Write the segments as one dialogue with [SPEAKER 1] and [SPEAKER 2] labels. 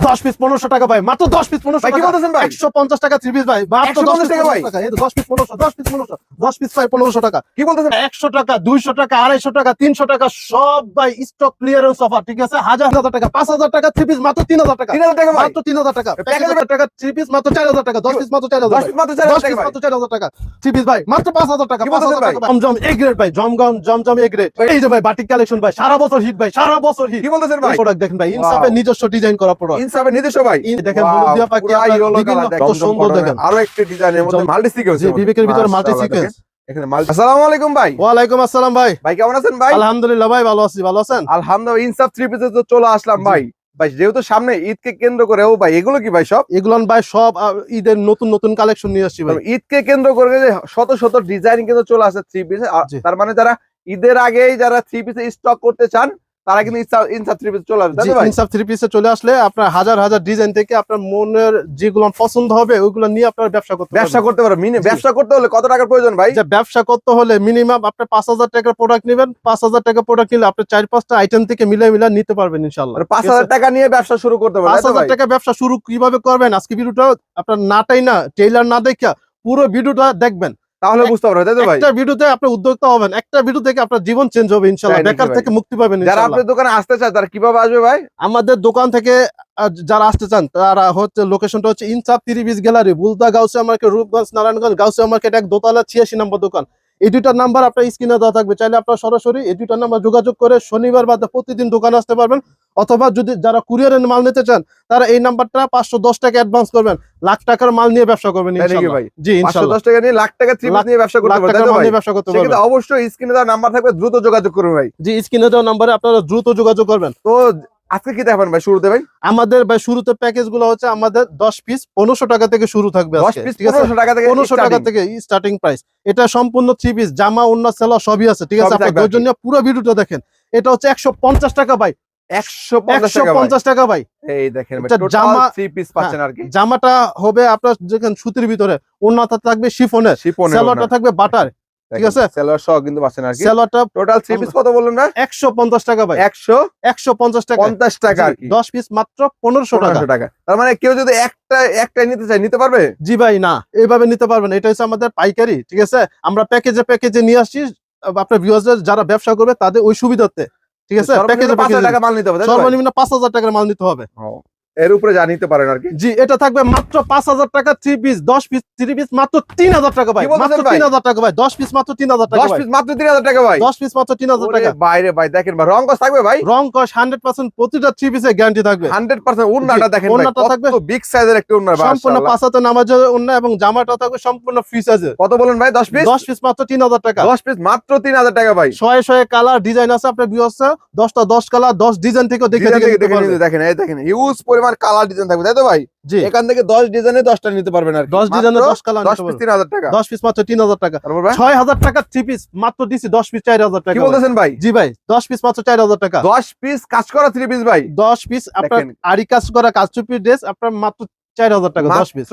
[SPEAKER 1] দশ পিস পনেরোশো টাকা ভাই মাত্র দশ পিস পনেরোশো
[SPEAKER 2] কি বলতেছেন ভাই?
[SPEAKER 1] একশো পঞ্চাশ টাকা থ্রি পিস ভাই মাত্র দশ
[SPEAKER 2] 150
[SPEAKER 1] পিস
[SPEAKER 2] টাকা ভাই?
[SPEAKER 1] দশ পিস পনেরোশো দশ পিস পনেরোশো। দশ পিস ভাই পনেরোশো টাকা।
[SPEAKER 2] কি বলতেছেন?
[SPEAKER 1] একশো টাকা দুইশো টাকা আড়াইশো টাকা তিনশো টাকা সব ভাই স্টক ক্লিয়ারেন্স অফার ঠিক আছে? হাজার হাজার টাকা পাঁচ হাজার টাকা থ্রি পিস মাত্র তিন হাজার টাকা।
[SPEAKER 2] তিন হাজার টাকা
[SPEAKER 1] মাত্র তিন হাজার টাকা। পাঁচ হাজার টাকা থ্রি পিস মাত্র চার হাজার টাকা। দশ পিস মাত্র চার হাজার দশ পিস মাত্র চার হাজার টাকা থ্রি পিস ভাই। মাত্র পাঁচ হাজার টাকা পাঁচ হাজার টাকা। জমজম এ গ্রেড ভাই জমগম জমজম এ গ্রেড এই যে ভাই বাটিক কালেকশন ভাই সারা বছর হিট ভাই সারা বছর হিট
[SPEAKER 2] কি বলতেছেন ভাই?
[SPEAKER 1] প্রোডাক্ট দেখেন ভাই ইনসাফের নিজস্ব ডিজাইন করা প্রোডাক্ট
[SPEAKER 2] ইনসাফের নিজস্ব ভাই।
[SPEAKER 1] দেখেন
[SPEAKER 2] Wow,
[SPEAKER 1] পাখি
[SPEAKER 2] পুরা
[SPEAKER 1] আপনার
[SPEAKER 2] yellow
[SPEAKER 1] বিভিন্ন কত সুন্দর দেখেন।
[SPEAKER 2] আরও একটি ডিজাইনের মধ্যে মাল্টি সিকেন্স
[SPEAKER 1] বিবেকের ভিতরে মাল্টি সিকোয়েন্স
[SPEAKER 2] এখানে মাল্টি আসসালামু আলাইকুম ভাই।
[SPEAKER 1] ওয়ালাইকুম আসসালাম ভাই।
[SPEAKER 2] ভাই কেমন আছেন ভাই?
[SPEAKER 1] আলহামদুলিল্লাহ ভাই ভালো আছি ভালো আছেন?
[SPEAKER 2] আলহামদুলিল্লাহ ইনসাফ থ্রি পিসে তো চলে আসলাম ভাই। ভাই যেহেতু সামনে ঈদকে কেন্দ্র করে ও ভাই এগুলো কি ভাই সব?
[SPEAKER 1] এগুলো ভাই সব ঈদের নতুন নতুন কালেকশন নিয়ে আসছি ভাই।
[SPEAKER 2] ঈদকে কেন্দ্র করে যে শত শত ডিজাইন কিন্তু চলে আসে থ্রি পিসে। তার মানে যারা ঈদের আগেই যারা থ্রি পিসে স্টক করতে চান তারা কিন্তু ইনসাফ থ্রি পিসে চলে আসবে
[SPEAKER 1] ইনসাফ থ্রি পিসে চলে আসলে আপনার হাজার হাজার ডিজাইন থেকে আপনার মনের যেগুলো পছন্দ হবে ওইগুলো নিয়ে আপনার ব্যবসা করতে
[SPEAKER 2] ব্যবসা করতে পারো ব্যবসা করতে হলে কত টাকার প্রয়োজন ভাই?
[SPEAKER 1] ব্যবসা করতে হলে মিনিমাম আপনি পাঁচ হাজার টাকার প্রোডাক্ট নেবেন পাঁচ হাজার টাকা প্রোডাক্ট নিলে আপনি চার পাঁচটা আইটেম থেকে মিলে মিলে নিতে পারবেন ইনশাল্লাহ
[SPEAKER 2] মানে পাঁচ হাজার টাকা নিয়ে ব্যবসা শুরু করতে পারো
[SPEAKER 1] পাঁচ হাজার টাকা ব্যবসা শুরু কীভাবে করবেন? আজকে ভিডিওটা আপনার নাটাই না টেইলার না দেখা পুরো ভিডিওটা দেখবেন।
[SPEAKER 2] তাহলে বুঝতে পারবেন তাই তো ভাই?
[SPEAKER 1] একটা ভিডিওতে আপনি উদ্যোক্তা হবেন একটা ভিডিও থেকে আপনার জীবন চেঞ্জ হবে
[SPEAKER 2] ইনশাআল্লাহ
[SPEAKER 1] বেকার থেকে মুক্তি পাবেন
[SPEAKER 2] যারা আপনার দোকানে আসতে চায় তারা কীভাবে আসবে ভাই?
[SPEAKER 1] আমাদের দোকান থেকে যারা আসতে চান তারা হচ্ছে লোকেশনটা হচ্ছে Insaf three piece gallery Bulta Gausia market Rupganj Narayanganj Gausia market এক দোতলা ছিয়াশি নম্বর দোকান। এই দুইটার নাম্বার আপনার স্ক্রিনে দেওয়া থাকবে। চাইলে আপনার সরাসরি এই দুইটার নাম্বার যোগাযোগ করে শনিবার বাদে প্রতিদিন দোকানে আসতে পারবেন অথবা যদি যারা কুরিয়ারের মাল নিতে চান তারা এই নাম্বারটা পাঁচশো দশ টাকা অ্যাডভান্স করবেন। লাখ টাকার মাল নিয়ে ব্যবসা করবেন জি
[SPEAKER 2] দশ টাকা নিয়ে লাখ টাকা নিয়ে ব্যবসা করতে
[SPEAKER 1] ব্যবসা করতে পারবেন।
[SPEAKER 2] অবশ্যই স্ক্রিনে দেওয়া নাম্বার থাকবে দ্রুত যোগাযোগ করবেন ভাই।
[SPEAKER 1] জি স্ক্রিনে দেওয়া নাম্বারে আপনারা দ্রুত যোগাযোগ করবেন।
[SPEAKER 2] তো আজকে কি দেখাবেন ভাই শুরুতে ভাই?
[SPEAKER 1] আমাদের ভাই শুরুতে প্যাকেজগুলো হচ্ছে আমাদের দশ পিস পনেরোশো টাকা থেকে শুরু থাকবে
[SPEAKER 2] পনেরোশো টাকা থেকে
[SPEAKER 1] পনেরোশো টাকা থেকে স্টার্টিং প্রাইস এটা সম্পূর্ণ থ্রি পিস জামা অন্য সেলা সবই আছে ঠিক আছে? আপনার। প্রয়োজনীয় পুরো ভিডিওটা দেখেন। এটা হচ্ছে একশো পঞ্চাশ টাকা ভাই।
[SPEAKER 2] কি।
[SPEAKER 1] জামাটা হবে আপনার যেখানে সুতির ভিতরে অন্যটা থাকবে শিফনের। থাকবে বাটার। ঠিক আছে?
[SPEAKER 2] সেলোয়ার সহ কিন্তু পাচ্ছেন আর কি।
[SPEAKER 1] সেলোয়ারটা
[SPEAKER 2] টোটাল থ্রি পিস কত বললেন না
[SPEAKER 1] একশো পঞ্চাশ টাকা ভাই।
[SPEAKER 2] একশো
[SPEAKER 1] একশো পঞ্চাশ টাকা।
[SPEAKER 2] পঞ্চাশ টাকা আর কি।
[SPEAKER 1] দশ পিস মাত্র পনেরোশো টাকা।
[SPEAKER 2] তার মানে কেউ যদি একটা একটাই নিতে চায় নিতে পারবে?
[SPEAKER 1] জি ভাই না এইভাবে নিতে পারবেন এটা হচ্ছে আমাদের পাইকারি ঠিক আছে? আমরা প্যাকেজে প্যাকেজে নিয়ে আসছি আপনার ভিউয়ার্সদের যারা ব্যবসা করবে তাদের ওই সুবিধাতে ঠিক আছে? প্যাকেজে প্যাকেজে
[SPEAKER 2] টাকা মাল নিতে হবে?
[SPEAKER 1] সর্বনিম্ন পাঁচ হাজার টাকার মাল নিতে হবে।
[SPEAKER 2] ও, এর উপরে যা নিতে পারেন আর কি।
[SPEAKER 1] জি এটা থাকবে মাত্র পাঁচ হাজার টাকা থ্রি পিস দশ পিস থ্রি পিস মাত্র তিন হাজার টাকা ভাই। মাত্র
[SPEAKER 2] ভাই?
[SPEAKER 1] তিন হাজার টাকা ভাই দশ পিস মাত্র তিন হাজার টাকা
[SPEAKER 2] দশ
[SPEAKER 1] ভাই।
[SPEAKER 2] পিস মাত্র তিন হাজার টাকা ভাই।
[SPEAKER 1] দশ পিস মাত্র তিন হাজার
[SPEAKER 2] ওরে
[SPEAKER 1] টাকা।
[SPEAKER 2] বাইরে ভাই দেখেন ভাই রং কস থাকবে ভাই?
[SPEAKER 1] রং কস হান্ড্রেড পার্সেন্ট প্রতিটা থ্রি পিসের গ্যারান্টি থাকবে।
[SPEAKER 2] হান্ড্রেড পার্সেন্ট উন্নাটা দেখেন ভাই
[SPEAKER 1] ওড়নাটা থাকবে।
[SPEAKER 2] কত বিগ সাইজের একটা উন্নার
[SPEAKER 1] সম্পূর্ণ পাঁচ হাতে নামাজ অন্য এবং জামাটা থাকবে সম্পূর্ণ ফ্রি সাইজের
[SPEAKER 2] কত বলেন ভাই দশ পিস
[SPEAKER 1] দশ পিস মাত্র তিন হাজার টাকা।
[SPEAKER 2] দশ পিস মাত্র তিন হাজার টাকা ভাই।
[SPEAKER 1] শয়ে শয়ে কালার ডিজাইন আছে আপনার ভিউ আছে দশটা দশ কালার দশ ডিজাইন থেকে দেখে দেখে
[SPEAKER 2] দেখেন এই দেখেন হিউজ পরিমাণ কালার ডিজাইন থাকবে তাই তো ভাই?
[SPEAKER 1] জি।
[SPEAKER 2] এখান থেকে দশ ডিজাইনে দশটা নিতে পারবেন আর কি।
[SPEAKER 1] দশ ডিজাইনে
[SPEAKER 2] মাত্র
[SPEAKER 1] দশ কালার
[SPEAKER 2] দশ পিস তিন হাজার টাকা।
[SPEAKER 1] দশ পিস মাত্র তিন হাজার টাকা।
[SPEAKER 2] তারপর ভাই?
[SPEAKER 1] ছয় হাজার টাকা থ্রি পিস মাত্র দিছি দশ পিস চার হাজার
[SPEAKER 2] কি
[SPEAKER 1] টাকা ভাই।
[SPEAKER 2] বলতেছেন ভাই?
[SPEAKER 1] জি ভাই দশ পিস মাত্র চার হাজার টাকা।
[SPEAKER 2] দশ পিস কাজ করা থ্রি পিস ভাই।
[SPEAKER 1] দশ পিস আপনার
[SPEAKER 2] আরি
[SPEAKER 1] আড়ি কাজ করা কাজ ড্রেস আপনার মাত্র চার হাজার টাকা পিস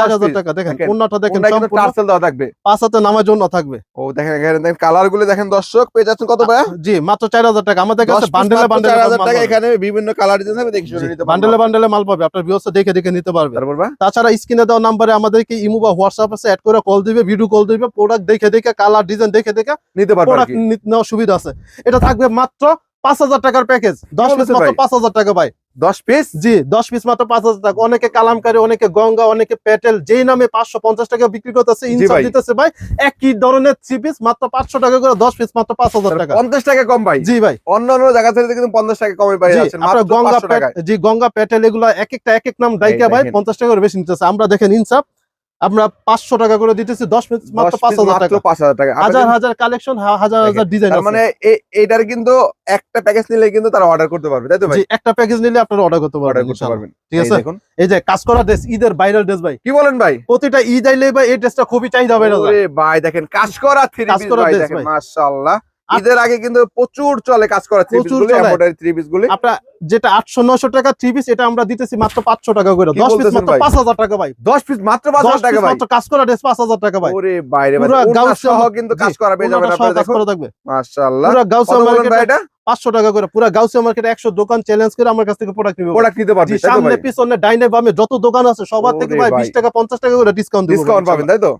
[SPEAKER 2] মাত্র টাকা
[SPEAKER 1] দেখেন
[SPEAKER 2] দেখেন,
[SPEAKER 1] অন্যটা দেখেন
[SPEAKER 2] ওটা
[SPEAKER 1] সম্পূর্ণ
[SPEAKER 2] টার্সেল দেওয়া থাকবে।
[SPEAKER 1] পাঁচ হাতে নামার জন্য থাকবে।
[SPEAKER 2] ও দেখেন এখানে দেখেন কালারগুলো দেখেন দর্শক পেয়ে যাচ্ছেন কত ভাই
[SPEAKER 1] জি মাত্র চার হাজার টাকা। আমাদের কাছে
[SPEAKER 2] পিস
[SPEAKER 1] বান্ডেলে
[SPEAKER 2] মাত্র চার হাজার টাকা এখানে বিভিন্ন কালার ডিজাইন থাকবে দেখে শুনে নিতে পারবেন
[SPEAKER 1] বান্ডেলে মাল পাবে। আপনার দেখে দেখে নিতে পারবে। তাছাড়া স্ক্রিনে দেওয়া নাম্বারে আমাদেরকে ইমো বা হোয়াটসঅ্যাপ আছে অ্যাড করে কল দিবে ভিডিও কল দিবে প্রোডাক্ট দেখে দেখে কালার ডিজাইন দেখে দেখে
[SPEAKER 2] নিতে
[SPEAKER 1] প্রোডাক্ট নেওয়ার সুবিধা আছে। এটা থাকবে মাত্র পাঁচ হাজার টাকার প্যাকেজ দশ পিস মাত্র
[SPEAKER 2] ভাই?
[SPEAKER 1] পাঁচ হাজার টাকা ভাই।
[SPEAKER 2] দশ পিস
[SPEAKER 1] জি দশ পিস মাত্র পাঁচ হাজার টাকা। অনেকে কালামকারী অনেকে গঙ্গা অনেকে পেটেল যেই নামে পাঁচশো পঞ্চাশ টাকা বিক্রি করতেছে ইনসাফ দিতেছে ভাই। একই ধরনের থ্রি পিস মাত্র পাঁচশো টাকা করে দশ পিস মাত্র পাঁচ হাজার টাকা।
[SPEAKER 2] পঞ্চাশ টাকা কম ভাই।
[SPEAKER 1] জি ভাই।
[SPEAKER 2] অন্য অন্য জায়গা থেকে কিন্তু পঞ্চাশ টাকা কমে পাই মাত্র
[SPEAKER 1] গঙ্গা জি গঙ্গা প্যাটেল এগুলো এক একটা এক এক নাম ডাইকা ভাই পঞ্চাশ টাকা করে বেশি নিতেছে। আমরা দেখেন ইনসাফ। আমরা পাঁচশো টাকা করে দিতেছি দশ পিস মাত্র পাঁচ হাজার টাকা।
[SPEAKER 2] পাঁচ হাজার টাকা।
[SPEAKER 1] হাজার হাজার কালেকশন হাজার হাজার ডিজাইন
[SPEAKER 2] মানে এ- এইটার কিন্তু একটা প্যাকেজ নিলে কিন্তু তারা অর্ডার করতে পারবে তাই তো ভাই?
[SPEAKER 1] একটা প্যাকেজ নিলে আপনারা অর্ডার করতে পারবেন ঠিক আছে?
[SPEAKER 2] দেখুন।
[SPEAKER 1] এই যে কাজ করা ড্রেস ঈদের ভাইরাল ড্রেস ভাই।
[SPEAKER 2] কি বলেন ভাই?
[SPEAKER 1] প্রতিটা ঈদ আইলে ভাই এই ড্রেসটা খুবই চাহিদা
[SPEAKER 2] ওরে ভাই দেখেন কাজ করা থ্রি
[SPEAKER 1] কাজ করা
[SPEAKER 2] ভাই। মাশাআল্লাহ। ঈদের আগে কিন্তু প্রচুর চলে কাজ করা
[SPEAKER 1] প্রচুর
[SPEAKER 2] গুলি
[SPEAKER 1] চলে।
[SPEAKER 2] এমব্রয়ডারি থ্রি পিস গুলি।
[SPEAKER 1] আপনার যেটা আটশো নশো টাকা থ্রি পিস এটা আমরা দিতেছি মাত্র পাঁচশো টাকা করে। দশ পিস মাত্র পাঁচ হাজার টাকা ভাই।
[SPEAKER 2] দশ পিস মাত্র পাঁচ হাজার টাকা ভাই।
[SPEAKER 1] কাজ করা ড্রেস পাঁচ হাজার টাকা ভাই।
[SPEAKER 2] ওরে বাইরে সহ কিন্তু কাজ করা পেয়ে যাবেন আপনারা
[SPEAKER 1] কাজ করা থাকবে।
[SPEAKER 2] মাশাআল্লাহ।
[SPEAKER 1] পুরো
[SPEAKER 2] এটা?
[SPEAKER 1] পাঁচশো টাকা করে। পুরো গাউসিয়া মার্কেটে একশো দোকান চ্যালেঞ্জ করে আমার কাছ থেকে প্রোডাক্ট নিবে
[SPEAKER 2] প্রোডাক্ট নিতে
[SPEAKER 1] জি
[SPEAKER 2] পারবেন তাই তো
[SPEAKER 1] সামনে পিছনে ডাইনে বামে যত দোকান আছে সবার থেকে ভাই। বিশ টাকা পঞ্চাশ টাকা করে ডিসকাউন্ট
[SPEAKER 2] ডিসকাউন্ট পাবেন তাই তো?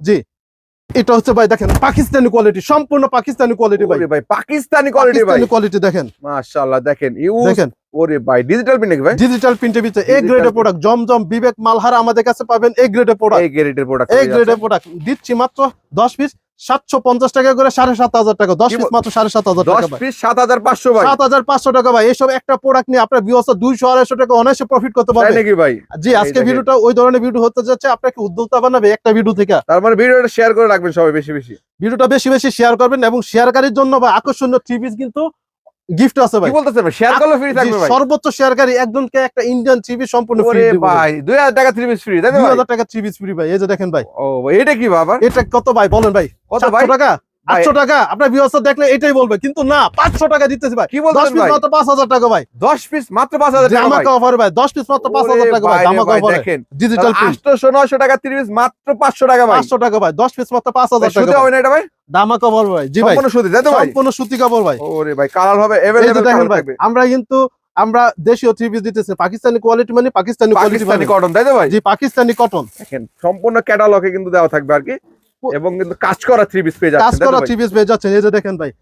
[SPEAKER 1] এটা হচ্ছে ভাই দেখেন পাকিস্তানি কোয়ালিটি সম্পূর্ণ পাকিস্তানি কোয়ালিটি ভাই।
[SPEAKER 2] ভাই পাকিস্তানি কোয়ালিটি ভাই।
[SPEAKER 1] পাকিস্তানি কোয়ালিটি দেখেন।
[SPEAKER 2] মাশাআল্লাহ দেখেন ইউ
[SPEAKER 1] দেখেন।
[SPEAKER 2] ওরে ভাই ডিজিটাল প্রিন্ট ভাই?
[SPEAKER 1] ডিজিটাল প্রিন্টের ভিতরে এ গ্রেডের। প্রোডাক্ট জমজম বিবেক মালহার আমাদের কাছে পাবেন এ গ্রেডের প্রোডাক্ট
[SPEAKER 2] এ গ্রেডের প্রোডাক্ট
[SPEAKER 1] এ গ্রেডের প্রোডাক্ট দিচ্ছি মাত্র দশ পিস সাতশো পঞ্চাশ টাকা করে সাড়ে সাত হাজার টাকা। দশ পিস মাত্র সাড়ে সাত হাজার টাকা
[SPEAKER 2] সাত হাজার পাঁচশো
[SPEAKER 1] সাত হাজার পাঁচশো টাকা ভাই। এসব একটা প্রোডাক্ট নিয়ে আপনার দুইশো আড়াইশো টাকা অনায়াসে প্রফিট করতে পারবেন
[SPEAKER 2] নাকি ভাই?
[SPEAKER 1] জি আজকে ভিডিওটা ওই ধরনের ভিডিও হতে যাচ্ছে। আপনাকে উদ্যোক্তা বানাবে একটা ভিডিও থেকে?
[SPEAKER 2] তার মানে ভিডিওটা শেয়ার করে রাখবেন সবাই বেশি বেশি।
[SPEAKER 1] ভিডিওটা বেশি বেশি শেয়ার করবেন এবং শেয়ারকারীর জন্য বা আকর্ষণীয় থ্রি পিস কিন্তু গিফট আছে ভাই।
[SPEAKER 2] কি বলতেছেন ভাই? শেয়ার করলে ফ্রি থাকবে ভাই।
[SPEAKER 1] সর্বোচ্চ শেয়ারকারী একজনকে একটা ইন্ডিয়ান টিভি সম্পূর্ণ ফ্রি
[SPEAKER 2] দিব ভাই। 2000 টাকা টিভি ফ্রি তাই তো
[SPEAKER 1] দুই
[SPEAKER 2] ভাই
[SPEAKER 1] হাজার টাকা টিভি ফ্রি ভাই এই যে দেখেন ভাই।
[SPEAKER 2] ও এটা কি বাবা
[SPEAKER 1] এটা কত ভাই? বলেন ভাই।
[SPEAKER 2] কত ভাই?
[SPEAKER 1] টাকা? আটশো টাকা? আপনার দেখলে এটাই বলবে। কিন্তু না পাঁচশো টাকা ভাই। দশ পিস পাঁচ হাজার টাকা ভাই। দশ পিস মাত্র পাঁচ হাজার
[SPEAKER 2] পাঁচ হাজার টাকা ভাই
[SPEAKER 1] দশ পিস হাজার
[SPEAKER 2] না এটা ভাই?
[SPEAKER 1] দামা কভার ভাই
[SPEAKER 2] তো ভাই?
[SPEAKER 1] ভাই।
[SPEAKER 2] ভাই কালার
[SPEAKER 1] ভাই আমরা কিন্তু আমরা দেশীয় থ্রি দিতেছি পাকিস্তানি কোয়ালিটি মানে পাকিস্তানি কোয়ালিটি
[SPEAKER 2] কটন মানে। তাই তো ভাই?
[SPEAKER 1] জি পাকিস্তানি কটন
[SPEAKER 2] দেখেন সম্পূর্ণ ক্যাটালগে কিন্তু দেওয়া থাকবে আরকি এবং কিন্তু কাজ করা থ্রি পিস পেয়ে
[SPEAKER 1] কাজ
[SPEAKER 2] যাচ্ছে তো
[SPEAKER 1] করা? থ্রি পিস পেয়ে যাচ্ছেন এই যে দেখেন ভাই।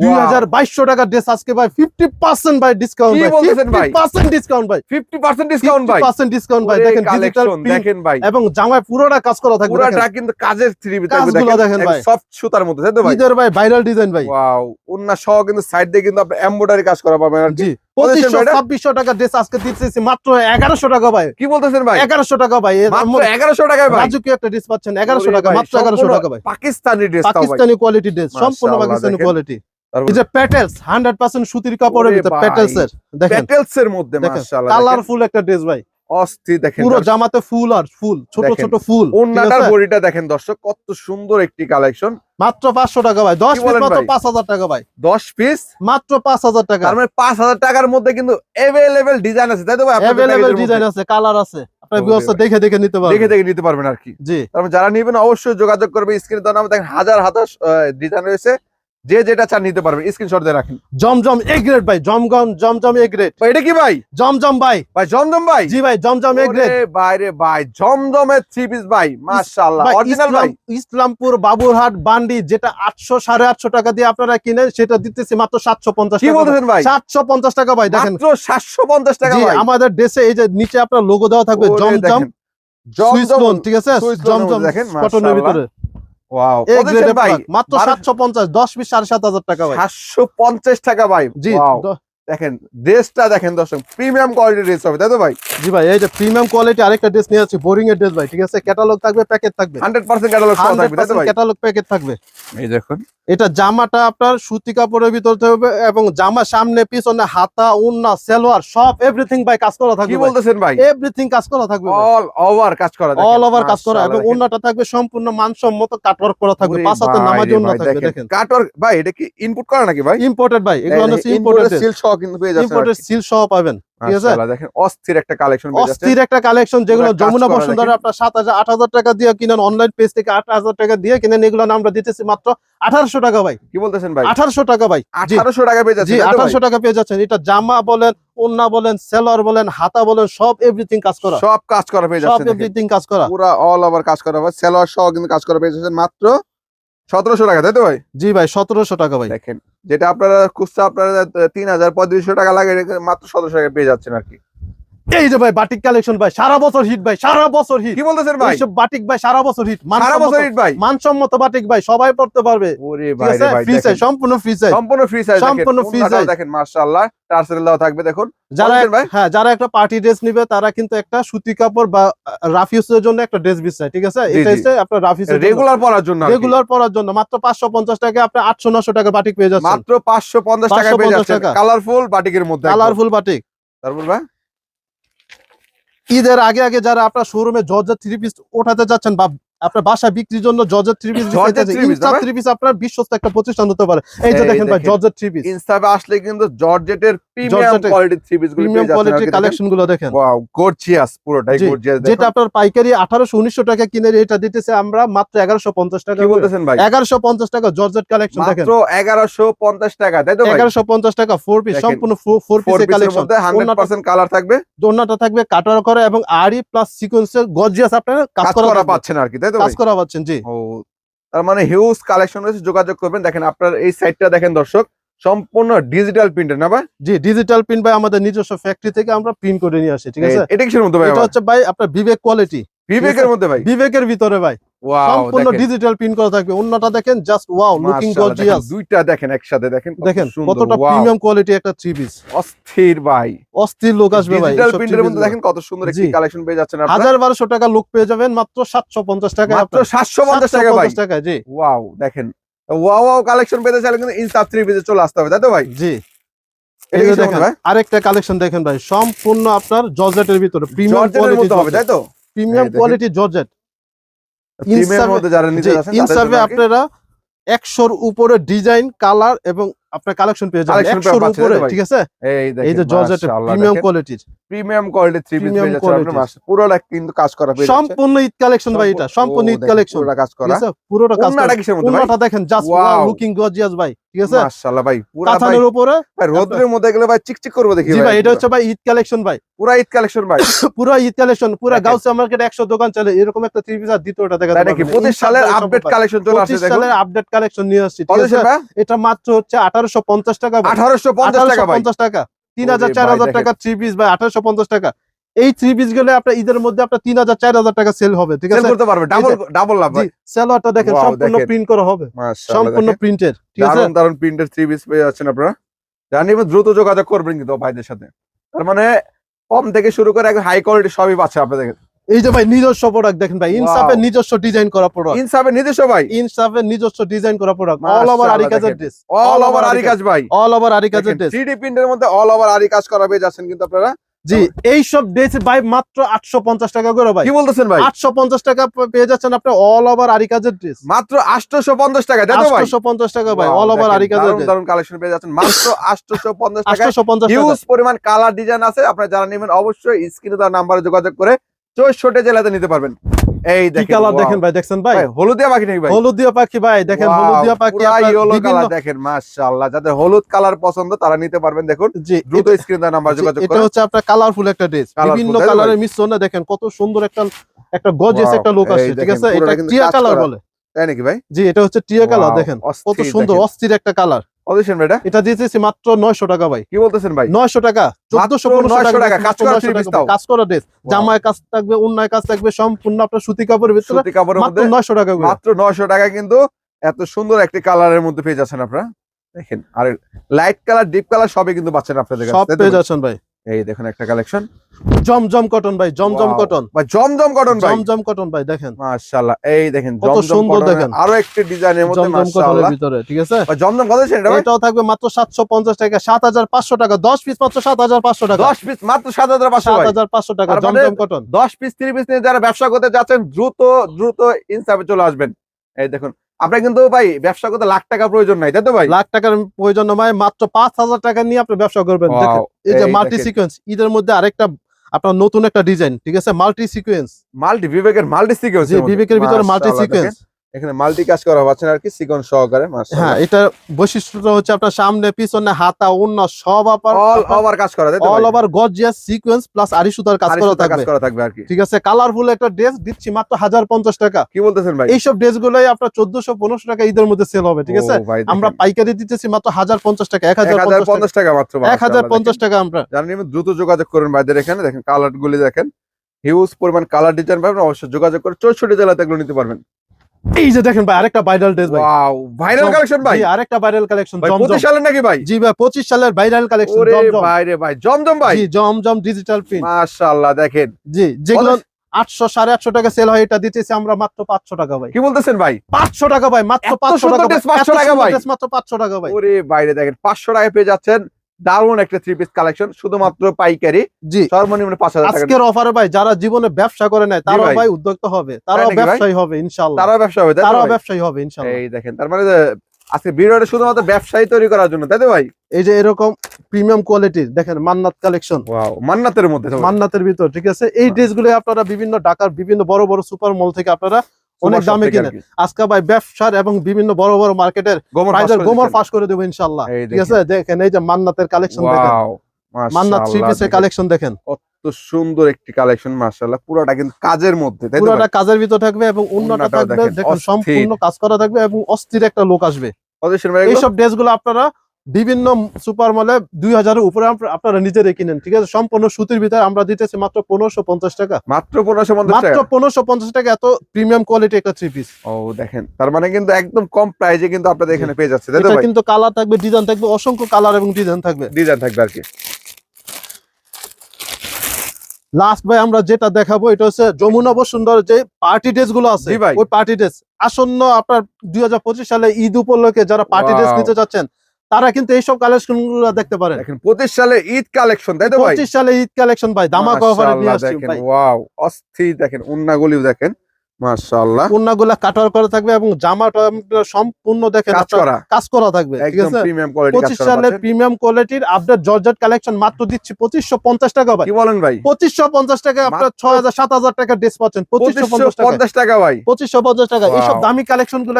[SPEAKER 1] দুই
[SPEAKER 2] Wow,
[SPEAKER 1] হাজার বাইশশো টাকার ড্রেস আজকে ভাই ফিফটি পার্সেন্ট ভাই ডিসকাউন্ট ভাই
[SPEAKER 2] বলতেছেন ভাই?
[SPEAKER 1] পার্সেন্ট ডিসকাউন্ট ভাই।
[SPEAKER 2] 50% ডিসকাউন্ট ভাই?
[SPEAKER 1] পার্সেন্ট ডিসকাউন্ট ভাই দেখেন ডিজিটাল
[SPEAKER 2] দেখেন ভাই।
[SPEAKER 1] এবং জামায় পুরোটা কাজ করা থাকবে দেখেন।
[SPEAKER 2] পুরাটা কিন্তু কাজের থ্রি পিস
[SPEAKER 1] কাজগুলো দেখেন ভাই।
[SPEAKER 2] সফট সুতার মধ্যে তাই তো ভাই?
[SPEAKER 1] ঈদের ভাই ভাইরাল ডিজাইন ভাই।
[SPEAKER 2] ওয়াও ওন্না সহ কিন্তু সাইড দিয়ে কিন্তু আপনি এমব্রয়ডারি কাজ করা পাবেন আর
[SPEAKER 1] জি। পঁচিশশো ছাব্বিশশো টাকা ড্রেস আজকে দিতেছি মাত্র এগারোশো টাকা ভাই।
[SPEAKER 2] কি বলতেছেন ভাই?
[SPEAKER 1] এগারোশো টাকা ভাই
[SPEAKER 2] 1100 টাকায়
[SPEAKER 1] রাজকীয় একটা ড্রেস পাচ্ছেন এগারোশো টাকা মাত্র এগারোশো টাকা ভাই।
[SPEAKER 2] Pakistani dress
[SPEAKER 1] Pakistani quality dress সম্পূর্ণ
[SPEAKER 2] মাশাআল্লাহ,
[SPEAKER 1] পাকিস্তানি কোয়ালিটি এই যে প্যাটেলস হান্ড্রেড পার্সেন্ট সুতির কাপড়ের ভিতরে। প্যাটেলস এর দেখেন।
[SPEAKER 2] প্যাটেলস এর মধ্যে মাশাআল্লাহ
[SPEAKER 1] কালারফুল একটা ড্রেস ভাই।
[SPEAKER 2] অস্থির দেখেন
[SPEAKER 1] পুরো জামাতে ফুল আর ফুল ছোট
[SPEAKER 2] দেখেন।
[SPEAKER 1] ছোট ফুল ঠিক
[SPEAKER 2] ওন্নাটার
[SPEAKER 1] আছে?
[SPEAKER 2] বডিটা দেখেন দর্শক কত সুন্দর একটি কালেকশন
[SPEAKER 1] মাত্র পাঁচশো টাকা ভাই দশ
[SPEAKER 2] কি
[SPEAKER 1] পিস
[SPEAKER 2] বলেন
[SPEAKER 1] মাত্র
[SPEAKER 2] ভাই?
[SPEAKER 1] পাঁচ হাজার টাকা ভাই
[SPEAKER 2] 10 পিস
[SPEAKER 1] মাত্র পাঁচ হাজার টাকা
[SPEAKER 2] তার মানে 5000 টাকার মধ্যে কিন্তু अवेलेबल ডিজাইন আছে তাই তো ভাই আপনাদের
[SPEAKER 1] অ্যাভেলেবেল
[SPEAKER 2] package এর
[SPEAKER 1] ডিজাইন
[SPEAKER 2] মধ্যে?
[SPEAKER 1] আছে কালার আছে আপনার
[SPEAKER 2] ওরে
[SPEAKER 1] ব্যবস্থা
[SPEAKER 2] ভাই।
[SPEAKER 1] দেখে দেখে নিতে পারবেন
[SPEAKER 2] দেখে দেখে নিতে পারবেন আর কি
[SPEAKER 1] জি
[SPEAKER 2] তার মানে যারা নেবেন অবশ্যই যোগাযোগ করবে স্ক্রিনে দেওয়া নাম দেখেন হাজার হাজার ডিজাইন রয়েছে যে যেটা চান নিতে পারবেন। স্ক্রিনশট দিয়ে রাখেন।
[SPEAKER 1] জমজম এ গ্রেড ভাই জমগম জমজম এ গ্রেড
[SPEAKER 2] ভাই এটা কি ভাই?
[SPEAKER 1] জমজম ভাই।
[SPEAKER 2] ভাই জমজম ভাই?
[SPEAKER 1] জি ভাই জমজম এ গ্রেড
[SPEAKER 2] ওরে ভাই জমজমের থ্রি পিস ভাই মাশাআল্লাহ। অরিজিনাল ভাই?
[SPEAKER 1] ইসলামপুর বাবুরহাট বান্ডি যেটা আটশো সাড়ে আটশো টাকা দিয়ে আপনারা কিনেন সেটা দিতেছি মাত্র সাতশো পঞ্চাশ
[SPEAKER 2] কি বলতেছেন ভাই?
[SPEAKER 1] সাতশো পঞ্চাশ টাকা ভাই দেখেন।
[SPEAKER 2] মাত্র 750 টাকা ভাই।
[SPEAKER 1] আমাদের দেশে এই যে নিচে আপনার লোগো দেওয়া থাকবে জমজম
[SPEAKER 2] জমজম
[SPEAKER 1] ঠিক আছে? জমজম
[SPEAKER 2] দেখেন,
[SPEAKER 1] কটনের ভিতরে।
[SPEAKER 2] ওয়াও
[SPEAKER 1] মাত্র
[SPEAKER 2] বারো-
[SPEAKER 1] সাতশো পঞ্চাশ দশ পিস সাড়ে সাত হাজার টাকা ভাই।
[SPEAKER 2] 750 টাকা ভাই।
[SPEAKER 1] জি
[SPEAKER 2] দেখেন ড্রেসটা দেখেন দর্শক প্রিমিয়াম কোয়ালিটির ড্রেস হবে তাই তো ভাই?
[SPEAKER 1] জি ভাই এই যে প্রিমিয়াম কোয়ালিটি আরেকটা ড্রেস নিয়ে আছি বোরিং এর ড্রেস ভাই ঠিক আছে? ক্যাটালগ থাকবে প্যাকেট থাকবে।
[SPEAKER 2] 100% ক্যাটালগ থাকবে তাই তো ভাই?
[SPEAKER 1] ক্যাটালগ প্যাকেট থাকবে।
[SPEAKER 2] এই দেখুন।
[SPEAKER 1] এটা জামাটা আপনার সুতি কাপড়ের ভিতর হবে এবং জামা সামনে পিছনে হাতা উন্না সেলোয়ার সব এভরিথিং ভাই কাজ করা
[SPEAKER 2] কি বলতেছেন ভাই?
[SPEAKER 1] এভরিথিং কাজ করা থাকবে
[SPEAKER 2] অল ওভার কাজ করা
[SPEAKER 1] অল ওভার কাজ করা। এবং উন্নাটা থাকবে সম্পূর্ণ মানসম্মত কাটওয়ার্ক করা থাকবে। পাঁচ হাতে নামাজ উন্না থাকবে দেখেন।
[SPEAKER 2] কাটর ভাই এটা কি ইনপুট করা নাকি ভাই?
[SPEAKER 1] ইম্পোর্টেড ভাই এগুলো হচ্ছে ইম্পোর্টেড
[SPEAKER 2] সিল কিন্তু পেয়ে যাচ্ছে
[SPEAKER 1] ইম্পোর্টেড সিল সহ পাবেন ঠিক আছে?
[SPEAKER 2] দেখেন অস্থির একটা কালেকশন পেয়ে যাচ্ছে
[SPEAKER 1] অস্থির একটা কালেকশন যেগুলো যমুনা বসুন্ধরা আপনার সাত হাজার টাকা দিয়ে কিনেন অনলাইন পেজ থেকে আট হাজার টাকা দিয়ে কিনেন এগুলো আমরা দিতেছি মাত্র আঠারোশো টাকা ভাই।
[SPEAKER 2] কি বলতেছেন ভাই?
[SPEAKER 1] আঠারোশো টাকা ভাই
[SPEAKER 2] 1800 টাকা পেয়ে
[SPEAKER 1] জি
[SPEAKER 2] যাচ্ছে
[SPEAKER 1] আঠারোশো টাকা পেয়ে যাচ্ছেন। এটা জামা বলেন ওন্না বলেন সেলর বলেন হাতা বলেন সব এভরিথিং কাজ করা।
[SPEAKER 2] সব কাজ করা পেয়ে
[SPEAKER 1] সব। এভরিথিং কাজ করা।
[SPEAKER 2] পুরা অল ওভার কাজ করা সহ কিন্তু কাজ করা পেয়ে যাচ্ছেন মাত্র 1700 টাকা তাই তো ভাই?
[SPEAKER 1] জি ভাই সতেরোশো টাকা ভাই।
[SPEAKER 2] দেখেন যেটা আপনারা খুচরা আপনারা তিন হাজার পঁয়ত্রিশশো টাকা লাগে মাত্র সতেরোশো টাকা পেয়ে যাচ্ছেন আর কি।
[SPEAKER 1] এই যে ভাই বাটিক কালেকশন ভাই সারা বছর হিট ভাই সারা বছর হিট
[SPEAKER 2] কি বলতেছেন ভাই?
[SPEAKER 1] এইসব বাটিক ভাই সারা বছর হিট
[SPEAKER 2] সারা বছর ঈদ ভাই।
[SPEAKER 1] মানসম্মত বাটিক ভাই সবাই পড়তে পারবে।
[SPEAKER 2] ওরে ভাই রে ভাই
[SPEAKER 1] ফ্রি সাইজ সম্পূর্ণ ফ্রি সাইজ
[SPEAKER 2] সম্পূর্ণ ফ্রি সাইজ
[SPEAKER 1] সম্পূর্ণ free size।
[SPEAKER 2] দেখেন মাশাআল্লাহ। টার্সেল দেওয়া থাকবে দেখুন।
[SPEAKER 1] যারা
[SPEAKER 2] ভাই?
[SPEAKER 1] হ্যাঁ যারা একটা পার্টি ড্রেস নিবে তারা কিন্তু একটা সুতি কাপড় বা রাফিউসের জন্য একটা ড্রেস বিছায় ঠিক আছে? এটা হচ্ছে আপনার রাফিউস
[SPEAKER 2] রেগুলার পরার জন্য
[SPEAKER 1] রেগুলার পরার জন্য। মাত্র পাঁচশো পঞ্চাশ টাকা আপনি আটশো নশো টাকা বাটিক পেয়ে যাচ্ছেন।
[SPEAKER 2] মাত্র পাঁচশো পঞ্চাশ টাকা পেয়ে
[SPEAKER 1] 550
[SPEAKER 2] যাচ্ছেন। কালারফুল বাটিকের মধ্যে।
[SPEAKER 1] কালারফুল বাটিক
[SPEAKER 2] তারপর ভাই?
[SPEAKER 1] ঈদের আগে আগে যারা আপনার শোরুমে জর্জার থ্রি পিস ওঠাতে যাচ্ছেন বা আপনার বাসা বিক্রির জন্য georgette three piece
[SPEAKER 2] georgette three piece, না ভাই?
[SPEAKER 1] থ্রি পিস আপনার বিশ্বস্ত একটা প্রতিষ্ঠান হতে পারে। এই যে দেখেন ভাই
[SPEAKER 2] দেখেন।
[SPEAKER 1] জর্জেট থ্রি পিস
[SPEAKER 2] ইনস্টাবে আসলে কিন্তু জর্জেটের প্রিমিয়াম কোয়ালিটি থ্রি পিসগুলো
[SPEAKER 1] প্রিমিয়াম কোয়ালিটির কালেকশনগুলো দেখেন।
[SPEAKER 2] ওয়াও গর্জিয়াস পুরোটাই গর্জিয়াস
[SPEAKER 1] যেটা আপনার পাইকারি আঠারোশো উনিশশো টাকা কিনে এটা দিতেছে আমরা মাত্র এগারোশো পঞ্চাশ টাকা
[SPEAKER 2] কি বলতেছেন ভাই?
[SPEAKER 1] এগারোশো পঞ্চাশ টাকা জর্জেট কালেকশন দেখেন।
[SPEAKER 2] মাত্র এগারোশো পঞ্চাশ টাকা তাই তো ভাই?
[SPEAKER 1] এগারোশো পঞ্চাশ টাকা ফোর পিস সম্পূর্ণ ফোর
[SPEAKER 2] ফোর
[SPEAKER 1] পিসের
[SPEAKER 2] পিসের
[SPEAKER 1] কালেকশন
[SPEAKER 2] মধ্যে হান্ড্রেড পার্সেন্ট কালার থাকবে?
[SPEAKER 1] দোলনাটা থাকবে কাটার করা এবং আড়ি প্লাস সিকোয়েন্সের গর্জিয়াস আপনার কাজ করা
[SPEAKER 2] পাচ্ছেন আর কি তাই তো
[SPEAKER 1] কাজ করা পাচ্ছেন জি।
[SPEAKER 2] ও তার মানে হিউজ কালেকশন রয়েছে যোগাযোগ করবেন। দেখেন আপনার এই সাইটটা দেখেন দর্শক সম্পূর্ণ ডিজিটাল প্রিন্টের না ভাই?
[SPEAKER 1] জি ডিজিটাল প্রিন্ট ভাই আমাদের নিজস্ব ফ্যাক্টরি থেকে আমরা প্রিন্ট করে নিয়ে আসি ঠিক আছে?
[SPEAKER 2] এটা কিসের মধ্যে ভাই
[SPEAKER 1] এটা হচ্ছে ভাই আপনার বিবেক কোয়ালিটি
[SPEAKER 2] বিবেকের মধ্যে ভাই?
[SPEAKER 1] বিবেকের ভিতরে ভাই। সম্পূর্ণ ডিজিটাল প্রিন্ট করা থাকবে। অন্যটা দেখেন জাস্ট ওয়াও লুকিং গর্জিয়াস
[SPEAKER 2] দুইটা দেখেন একসাথে দেখেন
[SPEAKER 1] দেখেন কতটা প্রিমিয়াম কোয়ালিটি একটা থ্রি পিস
[SPEAKER 2] অস্থির ভাই।
[SPEAKER 1] অস্থির লোক আসবে ভাই
[SPEAKER 2] ডিজিটাল প্রিন্টের মধ্যে দেখেন কত সুন্দর একটি কালেকশন পেয়ে যাচ্ছেন আপনারা।
[SPEAKER 1] হাজার বারোশো টাকা লোক পেয়ে যাবেন মাত্র সাতশো পঞ্চাশ টাকা
[SPEAKER 2] মাত্র 750 টাকা ভাই।
[SPEAKER 1] টাকা জি।
[SPEAKER 2] ওয়াও দেখেন। ওয়াও ওয়াও কালেকশন পেতে চাইলে কিন্তু ইনসাফ থ্রি পিসে চলে আসতে হবে তাই তো ভাই?
[SPEAKER 1] জি। আরেকটা কালেকশন দেখেন ভাই সম্পূর্ণ আপনার জর্জেটের ভিতরে প্রিমিয়াম
[SPEAKER 2] জর্জেটের
[SPEAKER 1] কোয়ালিটি
[SPEAKER 2] হবে তাই তো?
[SPEAKER 1] Premium quality
[SPEAKER 2] georgette.
[SPEAKER 1] ইনসাফে-। আপনারা একশোর উপরে ডিজাইন কালার এবং আপনার কালেকশন পেয়ে যাবেন। একশোর উপরে? ঠিক আছে?
[SPEAKER 2] এই
[SPEAKER 1] যে প্রিমিয়াম কোয়ালিটির
[SPEAKER 2] প্রিমিয়াম কোয়ালিটি থ্রি পিস পেয়ে পুরোটা কিন্তু কাজ করা পেয়ে
[SPEAKER 1] সম্পূর্ণ ঈদ কালেকশন ভাই এটা। সম্পূর্ণ ঈদ কালেকশন
[SPEAKER 2] পুরোটা কাজ করা।
[SPEAKER 1] পুরোটা কাজ দেখেন জাস্ট. লুকিং গর্জিয়াস ভাই। ঠিক আছে?
[SPEAKER 2] মাশাআল্লাহ ভাই পুরা ভাই।
[SPEAKER 1] কাঁচানোর উপরে?
[SPEAKER 2] ভাই রোদ্রের মধ্যে গেলে ভাই চিকচিক করবে দেখি
[SPEAKER 1] ভাই এটা হচ্ছে ভাই ঈদ কালেকশন ভাই।
[SPEAKER 2] পুরা ঈদ কালেকশন ভাই।
[SPEAKER 1] পুরো ঈদ কালেকশন পুরো গাউসিয়া মার্কেট একশো দোকান চলে এরকম একটা থ্রি পিস আর দ্বিতীয়টা দেখা
[SPEAKER 2] সালের আপডেট কালেকশন চলে আসছে
[SPEAKER 1] সালের আপডেট কালেকশন নিয়ে আসছি ঠিক আছে? এটা মাত্র হচ্ছে আঠারোশো পঞ্চাশ টাকা ভাই।
[SPEAKER 2] আঠারোশো পঞ্চাশ টাকা ভাই।
[SPEAKER 1] 1850 টাকা। তিন হাজার
[SPEAKER 2] ওরে
[SPEAKER 1] চার
[SPEAKER 2] ভাই,
[SPEAKER 1] হাজার
[SPEAKER 2] দেখেন।
[SPEAKER 1] টাকা থ্রি পিস ভাই আঠারোশো পঞ্চাশ টাকা। এই থ্রি পিসগুলো আপনার ঈদের মধ্যে আপনার তিন হাজার চার হাজার টাকা সেল হবে ঠিক আছে?
[SPEAKER 2] করতে পারবে ডাবল ডাবল লাভ
[SPEAKER 1] সেলোয়ারটা দেখেন সম্পূর্ণ প্রিন্ট করা হবে। সম্পূর্ণ। প্রিন্টের ঠিক আছে?
[SPEAKER 2] দারুণ প্রিন্টের থ্রি পিস পেয়ে যাচ্ছেন আপনারা। জানি দ্রুত যোগাযোগ করবেন কিন্তু ভাইদের সাথে। তার মানে কম থেকে শুরু করে হাই কোয়ালিটি সবই পাচ্ছে আপনাদের
[SPEAKER 1] এই যে ভাই নিজস্ব প্রোডাক্ট দেখেন ভাই. ইনসাফের নিজস্ব ডিজাইন করা প্রোডাক্ট
[SPEAKER 2] ইনসাফের নিজস্ব ভাই।
[SPEAKER 1] ইনসাফের নিজস্ব ডিজাইন করা প্রোডাক্ট অল ওভার আরি কাজের ড্রেস
[SPEAKER 2] অল ওভার আরি কাজ ভাই।
[SPEAKER 1] অল ওভার আরি কাজের ড্রেস
[SPEAKER 2] থ্রি ডি প্রিন্টের মধ্যে অল ওভার আরি কাজ করা পেয়ে যাচ্ছেন কিন্তু আপনারা।
[SPEAKER 1] জি এই সব ড্রেস ভাই মাত্র আটশো পঞ্চাশ টাকা করে ভাই।
[SPEAKER 2] কি বলতেছেন ভাই?
[SPEAKER 1] আটশো পঞ্চাশ টাকা পেয়ে যাচ্ছেন আপনি অল ওভার আরি কাজের ড্রেস
[SPEAKER 2] মাত্র আটশোশো পঞ্চাশ টাকা দেখো ভাই?
[SPEAKER 1] আটশো পঞ্চাশ টাকা ভাই অল ওভার আরি কাজের
[SPEAKER 2] দারুণ কালেকশন পেয়ে যাচ্ছেন। মাত্র আটশোশো পঞ্চাশ টাকা
[SPEAKER 1] আটশো পঞ্চাশ টাকা।
[SPEAKER 2] হিউজ পরিমাণ কালার ডিজাইন আছে। আপনারা যারা নেবেন অবশ্যই স্ক্রিনে দেওয়া নাম্বারে যোগাযোগ করে চৌষট্টি জেলাতে নিতে পারবেন। এই দেখেন
[SPEAKER 1] কালার দেখেন ভাই দেখছেন ভাই?
[SPEAKER 2] হলুদিয়া পাখি নাকি ভাই?
[SPEAKER 1] হলুদিয়া পাখি ভাই দেখেন হলুদিয়া পাখি
[SPEAKER 2] কালার দেখেন মাশাআল্লাহ। যাদের হলুদ কালার পছন্দ তারা নিতে পারবেন দেখুন। দ্রুত
[SPEAKER 1] এটা-
[SPEAKER 2] স্ক্রিন নাম্বার
[SPEAKER 1] হচ্ছে আপনার কালারফুল একটা ড্রেস বিভিন্ন কালারের মিশ্রণে দেখেন কত সুন্দর একটা একটা
[SPEAKER 2] Wow,
[SPEAKER 1] একটা লোক ঠিক আছে? এটা টিয়া কালার বলে।
[SPEAKER 2] তাই নাকি ভাই?
[SPEAKER 1] জি এটা হচ্ছে টিয়া কালার দেখেন। কত সুন্দর অস্থির একটা কালার
[SPEAKER 2] অবশ্যই এটা
[SPEAKER 1] এটা দিতেছি মাত্র নয়শো টাকা ভাই।
[SPEAKER 2] কি বলতেছেন ভাই?
[SPEAKER 1] নয়শো টাকা চোদ্দশো
[SPEAKER 2] মাত্র
[SPEAKER 1] পনেরোশো
[SPEAKER 2] 900 টাকা,
[SPEAKER 1] টাকা
[SPEAKER 2] কাজ করা
[SPEAKER 1] 900। কাজ করা ড্রেস জামায় কাজ থাকবে অন্যায় কাজ থাকবে সম্পূর্ণ আপনার সুতি কাপড়ের ভিতরে।
[SPEAKER 2] সুতি কাপড়ের
[SPEAKER 1] মাত্র
[SPEAKER 2] মধ্যে
[SPEAKER 1] নয়শো টাকা
[SPEAKER 2] মাত্র নয়শো টাকা কিন্তু এত সুন্দর একটি কালারের মধ্যে পেয়ে যাচ্ছেন আপনারা। দেখেন আর লাইট কালার ডিপ কালার সবই কিন্তু পাচ্ছেন আপনাদের কাছে,
[SPEAKER 1] সব পেয়ে যাচ্ছেন ভাই।
[SPEAKER 2] এই দেখুন একটা কালেকশন
[SPEAKER 1] জমজম কটন ভাই জমজম কটন
[SPEAKER 2] ভাই জমজম কটন ভাই।
[SPEAKER 1] জমজম কটন ভাই দেখেন।
[SPEAKER 2] মাশাআল্লাহ এই দেখেন
[SPEAKER 1] কত
[SPEAKER 2] জমজম
[SPEAKER 1] সুন্দর দেখেন।
[SPEAKER 2] আরও একটি ডিজাইনের মধ্যে
[SPEAKER 1] জমজম
[SPEAKER 2] মাশাআল্লাহ।
[SPEAKER 1] ভিতরে ঠিক আছে?
[SPEAKER 2] ভাই জমজম কত এটা ভাই?
[SPEAKER 1] এটাও থাকবে মাত্র সাতশো পঞ্চাশ টাকা সাত হাজার পাঁচশো টাকা দশ পিস মাত্র সাত হাজার পাঁচশো টাকা।
[SPEAKER 2] 10 পিস মাত্র 7500
[SPEAKER 1] সাত
[SPEAKER 2] ভাই।
[SPEAKER 1] হাজার পাঁচশো টাকা
[SPEAKER 2] তার মানে
[SPEAKER 1] জমজম কটন
[SPEAKER 2] 10 পিস 30 পিস নিয়ে যারা ব্যবসা করতে যাচ্ছেন দ্রুত দ্রুত ইনসাফে চলে আসবেন। এই দেখুন আপনার কিন্তু ভাই ব্যবসা করতে লাখ টাকা প্রয়োজন নাই তাই তো ভাই?
[SPEAKER 1] লাখ টাকার প্রয়োজন নয় মাত্র পাঁচ হাজার টাকা নিয়ে আপনি ব্যবসা করবেন। এই যে মাল্টি সিকুয়েন্স ঈদের মধ্যে আরেকটা আপনার নতুন একটা ডিজাইন ঠিক আছে? মাল্টি সিকোয়েন্স
[SPEAKER 2] মাল্টি বিবেকের মাল্টি সিকোয়েন্স
[SPEAKER 1] বিবেকের ভিতরে মাল্টি সিকোয়েন্স
[SPEAKER 2] এখানে মাল্টি কাজ করা পাচ্ছেন আর কি সিকোয়েন্স সহকারে
[SPEAKER 1] হ্যাঁ
[SPEAKER 2] মাশাআল্লাহ
[SPEAKER 1] এটা বৈশিষ্ট্যটা হচ্ছে আপনার সামনে পিছনে হাতা অন্য সব আপার
[SPEAKER 2] অল ওভার কাজ করা
[SPEAKER 1] all over gorgeous sequence plus আড়ি সুতার কাজ করা থাকবে কাজ
[SPEAKER 2] করা থাকবে আর কি।
[SPEAKER 1] ঠিক আছে কালারফুল একটা ড্রেস দিচ্ছি মাত্র হাজার পঞ্চাশ টাকা।
[SPEAKER 2] কি বলতেছেন ভাই?
[SPEAKER 1] এইসব ড্রেস গুলোই আপনার চোদ্দশো পনেরোশো টাকা ঈদের মধ্যে সেল হবে ঠিক আছে? আমরা পাইকারি দিতেছি মাত্র হাজার পঞ্চাশ টাকা এক হাজার
[SPEAKER 2] হাজার
[SPEAKER 1] পঞ্চাশ
[SPEAKER 2] পঞ্চাশ টাকা মাত্র
[SPEAKER 1] এক হাজার পঞ্চাশ টাকা আমরা।
[SPEAKER 2] জানেন এবার দ্রুত যোগাযোগ করুন ভাইদের এখানে দেখেন কালার গুলি দেখেন। হিউজ পরিমাণ কালার ডিজাইন পাবেন অবশ্যই যোগাযোগ করে চৌষট্টি জেলাতে এগুলো নিতে পারবেন।
[SPEAKER 1] এই যে দেখেন ভাই আরেকটা ভাইরাল ড্রেস ভাই।
[SPEAKER 2] ওয়াও ভাইরাল কালেকশন ভাই?
[SPEAKER 1] আরেকটা ভাইরাল কালেকশন জমজম।
[SPEAKER 2] পঁচিশ সালের নাকি ভাই?
[SPEAKER 1] জি ভাই পঁচিশ সালের ভাইরাল কালেকশন জমজম।
[SPEAKER 2] ভাই রে ভাই জমজম ভাই?
[SPEAKER 1] জি জমজম ডিজিটাল প্রিন্ট
[SPEAKER 2] মাশাআল্লাহ দেখেন।
[SPEAKER 1] জি যেগুলো আটশো সাড়ে আটশো টাকা সেল হয় এটা দিতেছি আমরা মাত্র পাঁচশো টাকা ভাই।
[SPEAKER 2] কি বলতেছেন ভাই?
[SPEAKER 1] পাঁচশো টাকা ভাই মাত্র
[SPEAKER 2] এত
[SPEAKER 1] পাঁচশো
[SPEAKER 2] সুন্দর
[SPEAKER 1] টাকা ভাই।
[SPEAKER 2] 500 টাকা ভাই।
[SPEAKER 1] মাত্র পাঁচশো টাকা ভাই।
[SPEAKER 2] ওরে বাইরে দেখেন পাঁচশো টাকা পেয়ে যাচ্ছেন দারুণ একটা থ্রি পিস কালেকশন শুধুমাত্র পাইকারি।
[SPEAKER 1] জি।
[SPEAKER 2] সর্বনিম্ন পাঁচ হাজার
[SPEAKER 1] আজকের অফারে ভাই যারা জীবনে ব্যবসা করে নেয় তারাও
[SPEAKER 2] ভাই।
[SPEAKER 1] উদ্যোক্তা হবে তারাও ব্যবসায়ী হবে ইনশাল্লাহ
[SPEAKER 2] তারাও ব্যবসা হবে
[SPEAKER 1] তারাও ব্যবসায়ী হবে ইনশাল্লাহ
[SPEAKER 2] এই দেখেন তার মানে আজকে ভিডিওটা শুধুমাত্র ব্যবসায়ী তৈরি করার জন্য তাই তো ভাই?
[SPEAKER 1] এই যে এরকম প্রিমিয়াম কোয়ালিটির দেখেন মান্নাত কালেকশন
[SPEAKER 2] ওয়াও মান্নাতের মধ্যে
[SPEAKER 1] মান্নাতের ভিতর ঠিক আছে? এই ড্রেসগুলো আপনারা বিভিন্ন ঢাকার বিভিন্ন বড় বড় সুপার মল থেকে আপনারা অনেক দামে
[SPEAKER 2] থেকে
[SPEAKER 1] কিনেন
[SPEAKER 2] আর কি।
[SPEAKER 1] আজকে ভাই ব্যবসার এবং বিভিন্ন বড় বড় মার্কেটের
[SPEAKER 2] গোমর ফাঁস
[SPEAKER 1] প্রাইজের
[SPEAKER 2] করে
[SPEAKER 1] গোমর ফাঁস করে দেবো ইনশাল্লাহ ঠিক আছে? দেখেন। এই যে মান্নাতের কালেকশন দেখেন। মান্নাত থ্রি পিসের কালেকশন দেখেন।
[SPEAKER 2] কত সুন্দর একটি কালেকশন মাশাআল্লাহ। পুরোটা কিন্তু কাজের মধ্যে তাই
[SPEAKER 1] পুরোটা কাজের ভিতর থাকবে এবং
[SPEAKER 2] ওড়নাটাও
[SPEAKER 1] থাকবে
[SPEAKER 2] দেখেন,
[SPEAKER 1] সম্পূর্ণ কাজ করা থাকবে এবং অস্থির একটা লোক আসবে? এইসব ড্রেসগুলো আপনারা বিভিন্ন সুপার মলে দুই হাজারের উপরে আপ- আপনারা নিজেরাই কিনেন ঠিক আছে? সম্পূর্ণ সুতির ভিতরে আমরা দিতেছি মাত্র পনেরোশো পঞ্চাশ টাকা।
[SPEAKER 2] মাত্র পনেরোশো
[SPEAKER 1] মাত্র পনেরোশো পঞ্চাশ টাকা এত প্রিমিয়াম কোয়ালিটি একটা থ্রি পিস
[SPEAKER 2] ও দেখেন তার মানে কিন্তু একদম কম প্রাইজে কিন্তু আপনাদের এখানে পেয়ে যাচ্ছে
[SPEAKER 1] কিন্তু কালার থাকবে ডিজাইন থাকবে অসংখ্য কালার এবং ডিজাইন থাকবে।
[SPEAKER 2] ডিজাইন থাকবে আর কি।
[SPEAKER 1] লাস্ট ভাই আমরা যেটা দেখাবো এটা হচ্ছে যমুনা বসুন্ধর যে পার্টি ড্রেসগুলো আছে ওই পার্টি ড্রেস আসন্ন আপনার দুই হাজার পঁচিশ সালে ঈদ উপলক্ষে যারা পার্টি ড্রেস নিতে যাচ্ছেন তারা কিন্তু এইসব কালেকশনগুলো দেখতে পারেন।
[SPEAKER 2] দেখেন পঁচিশ সালে ঈদ কালেকশন তাই তো
[SPEAKER 1] পঁচিশ সালে ঈদ কালেকশন ভাই দামাক অফারে নিয়ে
[SPEAKER 2] দেখেন ওয়াও অস্থির দেখেন উন্নাগুলিও দেখেন। মাশাআল্লাহ।
[SPEAKER 1] গুলা কাটার করা থাকবে এবং জামাটা সম্পূর্ণ দেখেন
[SPEAKER 2] কাজ করা।
[SPEAKER 1] থাকবে ঠিক আছে?
[SPEAKER 2] প্রিমিয়াম কোয়ালিটি কাজ
[SPEAKER 1] পঁচিশ
[SPEAKER 2] করা
[SPEAKER 1] সালে
[SPEAKER 2] পাচ্ছেন।
[SPEAKER 1] প্রিমিয়াম কোয়ালিটির আপডেট জর্জেট কালেকশন মাত্র দিচ্ছি পঁচিশশো পঞ্চাশ টাকা ভাই।
[SPEAKER 2] কি বলেন ভাই?
[SPEAKER 1] পঁচিশশো পঞ্চাশ টাকা আপনার টাকা ড্রেস পাচ্ছেন টাকা
[SPEAKER 2] ভাই।
[SPEAKER 1] টাকা। দামি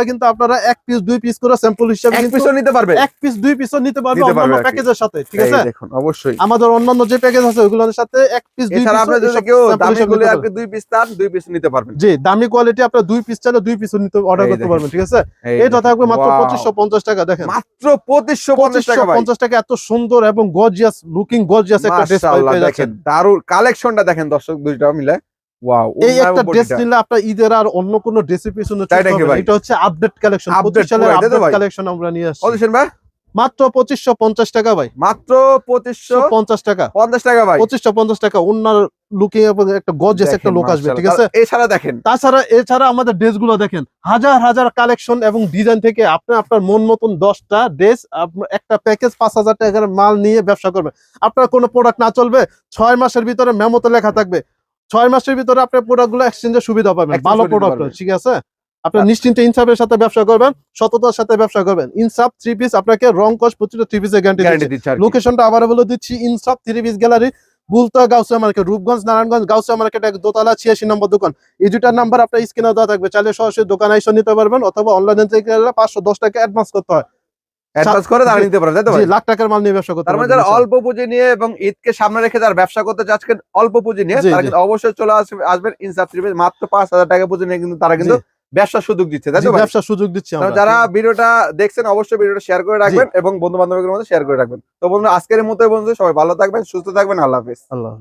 [SPEAKER 1] কিন্তু এক পিস দুই পিস করে স্যাম্পল হিসেবে
[SPEAKER 2] এক পিসও নিতে পারবে?
[SPEAKER 1] এক পিস দুই পিসও নিতে পারবে অন্যান্য প্যাকেজের সাথে ঠিক আছে?
[SPEAKER 2] দেখুন অবশ্যই।
[SPEAKER 1] আমাদের অন্যান্য যে প্যাকেজ আছে ওইগুলোর সাথে এক পিস দুই
[SPEAKER 2] এছাড়া আপনি যদি কেউ দামি গুলি আর দুই পিস দুই পিস নিতে পারবেন।
[SPEAKER 1] জি দামি কোয়ালিটি আপনার দুই পিস চাইলে দুই পিস নিতে অর্ডার করতে পারবেন ঠিক আছে?
[SPEAKER 2] এই
[SPEAKER 1] এটা থাকবে মাত্র পঁচিশশো পঞ্চাশ টাকা দেখেন।
[SPEAKER 2] মাত্র পঁচিশশো
[SPEAKER 1] পঁচিশশো পঞ্চাশ টাকা এত সুন্দর এবং গর্জিয়াস লুকিং গর্জিয়াস একটা ড্রেস
[SPEAKER 2] দেখেন দারুণ কালেকশনটা দেখেন দর্শক দুইটা মিলে।
[SPEAKER 1] এই একটা ড্রেস নিলে আপনার ঈদের আর অন্য কোনো ড্রেসের পিছনে? এটা হচ্ছে আপডেট কালেকশন আপডেট কালেকশন আমরা নিয়ে আসছি।
[SPEAKER 2] ভাই?
[SPEAKER 1] মাত্র পঁচিশশো পঞ্চাশ টাকা ভাই।
[SPEAKER 2] মাত্র পঁচিশশো
[SPEAKER 1] পঞ্চাশ টাকা।
[SPEAKER 2] পঞ্চাশ টাকা ভাই।
[SPEAKER 1] পঁচিশশো পঞ্চাশ টাকা অন্যার লুকিং একটা গর্জিয়াস একটা লোক আসবে ঠিক আছে?
[SPEAKER 2] এছাড়া দেখেন।
[SPEAKER 1] তাছাড়া এছাড়া আমাদের ড্রেস দেখেন হাজার হাজার কালেকশন এবং ডিজাইন থেকে আপনি আপনার মন মতন দশটা ড্রেস একটা প্যাকেজ পাঁচ হাজার টাকার মাল নিয়ে ব্যবসা করবেন আপনার কোনো প্রোডাক্ট না চলবে ছয় মাসের ভিতরে মেমোতে লেখা থাকবে। ছয় মাসের ভিতরে আপনার প্রোডাক্টগুলো এক্সচেঞ্জের সুবিধা পাবেন ভালো প্রোডাক্ট ঠিক আছে? আপনি নিশ্চিন্তে ইনসাফের সাথে ব্যবসা করবেন সততার সাথে ব্যবসা করবেন। ইনসাফ থ্রি পিস আপনাকে রং কস প্রতিটা থ্রি পিসের গ্যারান্টি
[SPEAKER 2] গ্যারান্টি দিচ্ছে।
[SPEAKER 1] লোকেশনটা আবার বলে দিচ্ছি Insaf three piece gallery Bulta Gausia market Rupganj Narayanganj Gausia market এক দোতলা ছিয়াশি নম্বর দোকান। এই দুটার নাম্বার আপনার স্ক্রিনে দেওয়া থাকবে। চাইলে সরাসরি দোকানে এসে নিতে পারবেন অথবা অনলাইনে থেকে পাঁচশো দশ টাকা অ্যাডভান্স করতে হয়।
[SPEAKER 2] অ্যাডভান্স করে তারা নিতে পারবে তাই তো
[SPEAKER 1] জি
[SPEAKER 2] ভাই
[SPEAKER 1] লাখ টাকার মাল নিয়ে ব্যবসা করতে
[SPEAKER 2] তার মানে যারা অল্প পুঁজি নিয়ে এবং ঈদকে সামনে রেখে যারা ব্যবসা করতে চাচ্ছেন অল্প পুঁজি নিয়ে তারা কিন্তু অবশ্যই চলে আসবে আসবেন ইনসাফ মাত্র পাঁচ হাজার টাকা পুঁজি নিয়ে কিন্তু তারা কিন্তু ব্যবসার সুযোগ দিচ্ছে তাই তো
[SPEAKER 1] সুযোগ দিচ্ছে
[SPEAKER 2] যারা ভিডিওটা দেখছেন অবশ্যই ভিডিওটা শেয়ার করে রাখবেন এবং বন্ধু বান্ধবের মধ্যে শেয়ার করে রাখবেন। তো বন্ধু আজকের মতো বন্ধু সবাই ভালো থাকবেন সুস্থ থাকবেন আল্লাহ হাফিজ।
[SPEAKER 1] আল্লাহ